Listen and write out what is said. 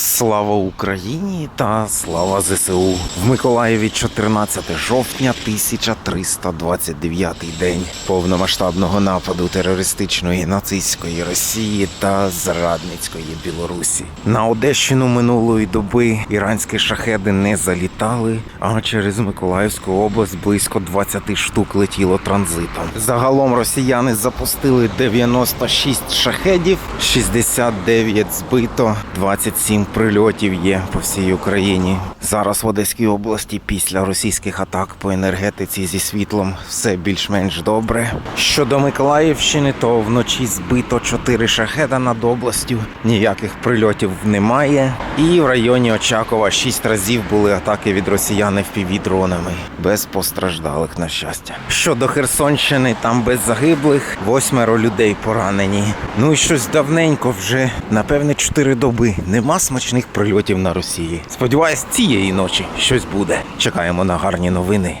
Слава Україні та слава ЗСУ. В Миколаєві 14 жовтня 1329 день повномасштабного нападу терористичної нацистської Росії та зрадницької Білорусі. На Одещину минулої доби іранські шахеди не залітали, а через Миколаївську область близько 20 штук летіло транзитом. Загалом росіяни запустили 96 шахедів, 69 збито, 27 прильотів є по всій Україні. Зараз в Одеській області після російських атак по енергетиці зі світлом все більш-менш добре. Щодо Миколаївщини, то вночі збито 4 шахеда над областю, ніяких прильотів немає. І в районі Очакова 6 разів були атаки від росіян впівдронами, без постраждалих, на щастя. Щодо Херсонщини, там без загиблих, восьмеро людей поранені. Ну і щось давненько вже, напевне, 4 доби. Нема смачних прильотів на Росії. Сподіваюсь, цієї ночі щось буде. Чекаємо на гарні новини.